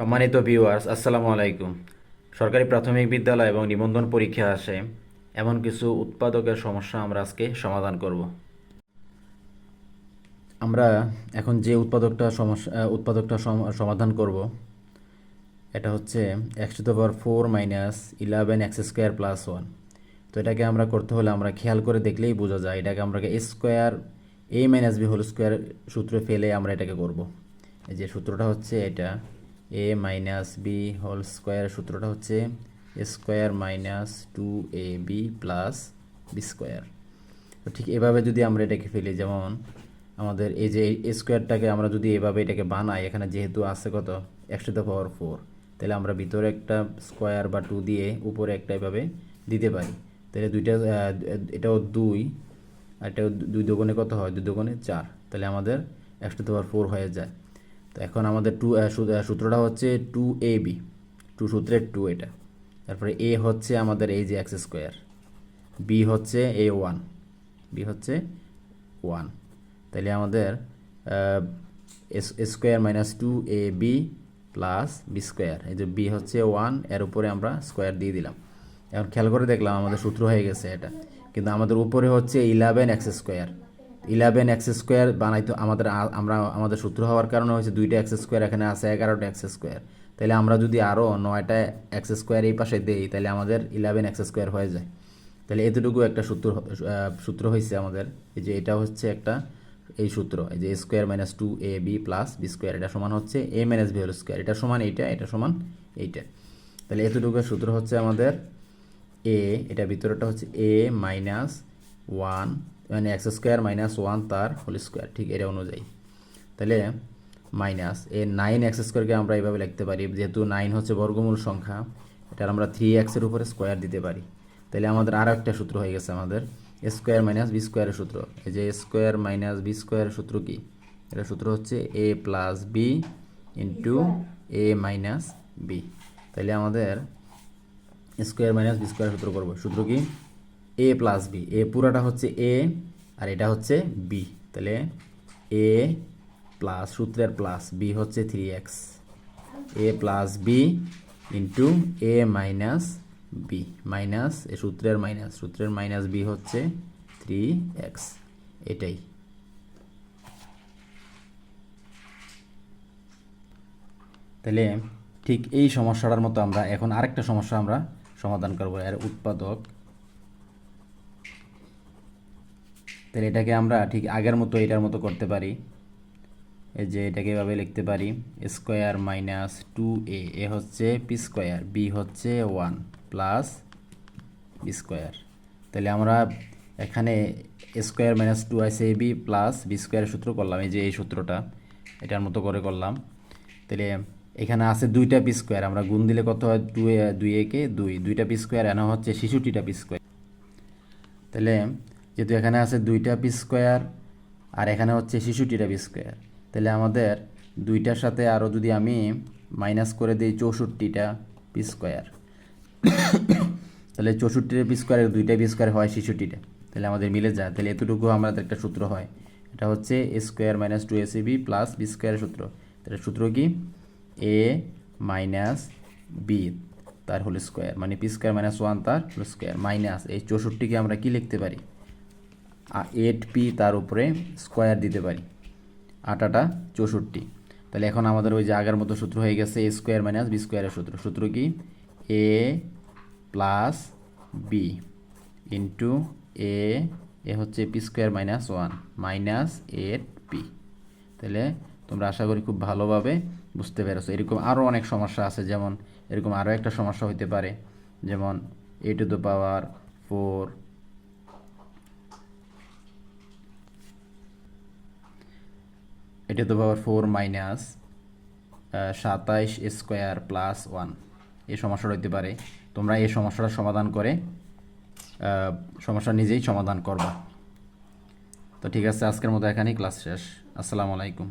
সম্মানিত ভিউয়ার্স আসসালামু আলাইকুম। সরকারি প্রাথমিক বিদ্যালয় এবং নিবন্ধন পরীক্ষা আসে। এমন কিছু উৎপাদকের সমস্যা আমরা আজকে সমাধান করব। আমরা এখন যে উৎপাদকটা সমস্যা উৎপাদকটা সম- সমাধান করব, এটা হচ্ছে x to the power four minus eleven x square plus one তো এটাকে আমরা করতে হলে আমরা খেয়াল করে দেখলেই বোঝা যায়, এটাকে আমরা a square a minus b whole square সূত্রে ফেলে আমরা এটাকে করব। এই যে সূত্রটা হচ্ছে এটা। A minus b whole square সূত্রটা হচ্ছে square minus two a b plus b square তো ঠিক এভাবে যদি আমরা এটাকে ফেলি, যেমন আমাদের এই যে এ স্কোয়ারটাকে আমরা যদি এভাবে এটাকে বানাই, এখানে যেহেতু আছে কত? X to the power four তাহলে আমরা ভিতরে একটা স্কোয়ার বা টু দিয়ে উপরে একটা এভাবে দিতে পারি। তাহলে দুইটা এটাও দুই, আর এটাও দুই দোকানে কত হয়? দুই দোকানে চার। তাহলে আমাদের x to the power four হয়ে যায়। তো এখন আমাদের টু সূত্রটা হচ্ছে টু এ বি টু সূত্রের টু এটা। তারপরে এ হচ্ছে আমাদের এই যে এক্স স্কোয়ার বি হচ্ছে এ ওয়ান বি হচ্ছে ওয়ান তাহলে আমাদের square minus two a b plus b square এই যে বি হচ্ছে ওয়ানের উপরে আমরা স্কোয়ার দিয়ে দিলাম। এখন খেয়াল করে দেখলাম আমাদের সূত্র হয়ে গেছে এটা। কিন্তু আমাদের উপরে হচ্ছে eleven x square eleven x square বানাইতো আমাদের আমরা, আমাদের সূত্র হওয়ার কারণে হচ্ছে দুইটা এক্স স্কোয়ার, এখানে আছে এগারোটা এক্স স্কোয়ার। তাহলে আমরা যদি আরও নয়টা এক্স স্কোয়ার এই পাশে দেই তাহলে আমাদের ইলেভেন এক্স স্কোয়ার হয়ে যায়। তাহলে এতটুকু একটা সূত্র সূত্র হয়েছে আমাদের। এই যে এটা হচ্ছে একটা এই সূত্র, এই যে square minus two a b plus b square, এটা সমান হচ্ছে a minus b whole square. এটা সমান এইটা, এটা সমান এইটা। তাহলে এতটুকু সূত্র হচ্ছে আমাদের এ এটা ভিতরেটা হচ্ছে এ মাইনাস ওয়ান মানে এক্স স্কোয়ার মাইনাস ওয়ান তার হোল স্কোয়ার, ঠিক এটা অনুযায়ী। তাহলে মাইনাস এ নাইন এক্স স্কোয়ারকে আমরা এইভাবে লিখতে পারি, যেহেতু নাইন হচ্ছে বর্গমূল সংখ্যা, এটার আমরা থ্রি এক্সের উপরে স্কোয়ার দিতে পারি। তাহলে আমাদের আরও একটা সূত্র হয়ে গেছে আমাদের স্কোয়ার মাইনাস বি স্কোয়ারের সূত্র। এই যে স্কোয়ার মাইনাস বি স্কোয়ারের সূত্র কি? এটা সূত্র হচ্ছে a plus b into a minus b. তাহলে আমাদের স্কোয়ার মাইনাস বি স্কোয়ার সূত্র করব। সূত্র কি? এ প্লাস বি এ পুরাটা হচ্ছে এ আর এটা হচ্ছে বি তাহলে এ প্লাস সূত্রের প্লাস বি হচ্ছে three x a plus b into a minus b minus a সূত্রের মাইনাস সূত্রের মাইনাস বি হচ্ছে থ্রি এক্স এটাই। তাহলে ঠিক এই সমস্যাটার মতো আমরা এখন আরেকটা সমস্যা আমরা সমাধান করব। এর উৎপাদক তাহলে এটাকে আমরা ঠিক আগের মতো এটার মতো করতে পারি। এই যে এটাকে এভাবে লিখতে পারি, square minus two a a হচ্ছে পি স্কোয়ার, বি হচ্ছে ওয়ান প্লাস বি স্কোয়ার। তাহলে আমরা এখানে স্কোয়ার মাইনাস টু আছে এ, বি প্লাস বি স্কোয়ারের সূত্র করলাম, এই যে এই সূত্রটা, এটার মতো করে করলাম। তাহলে এখানে আছে দুইটা পি স্কোয়ার, আমরা গুণ দিলে কত হয়? টু এ, দুই একে দুই। দুইটা পি স্কোয়ার, এনে হচ্ছে শিশুটিটা পি স্কোয়ার। তাহলে যেহেতু এখানে আছে দুইটা পি স্কোয়ার, আর এখানে হচ্ছে শিশুটিটা পি স্কোয়ার। তাহলে আমাদের দুইটার সাথে আরও যদি আমি মাইনাস করে দিই চৌষট্টিটা পি স্কোয়ার। তাহলে চৌষট্টিটা পি স্কোয়ারের দুইটা পি স্কোয়ার হয় শিশুটিটা তাহলে আমাদের মিলে যায়। তাহলে এতটুকু আমাদের একটা সূত্র হয়। এটা হচ্ছে a square minus two a c b plus b স্কোয়ারের সূত্র। তাহলে সূত্র কি? এ মাইনাস বি, তার হোল স্কোয়ার। মানে পি স্কোয়ার মাইনাস ওয়ান, তার হোল স্কোয়ার। মাইনাস এই চৌষট্টিকে আমরা কি লিখতে পারি? এইট পি তার উপরে স্কোয়ার দিতে পারি। আটাটা চৌষট্টি। তাহলে এখন আমাদের ওই যে আগের মতো সূত্র হয়ে গেছে এ স্কোয়ার মাইনাস বি স্কোয়ারের সূত্র। সূত্র কি? A plus b into a a হচ্ছে p square minus one minus eight p তাহলে তোমরা আশা করি খুব ভালোভাবে বুঝতে পেরেছ। এরকম আরও অনেক সমস্যা আছে, যেমন এরকম আরও একটা সমস্যা হতে পারে, যেমন a to the power four এটা তো পাওয়ার ফোর মাইনাস সাতাইশ স্কোয়ার প্লাস ওয়ান। এই সমস্যাটা হইতে পারে। তোমরা এই সমস্যাটা সমাধান করে সমস্যা নিজেই সমাধান করবা। তো ঠিক আছে, আজকের মতো এখানেই ক্লাস শেষ। আসসালামু আলাইকুম।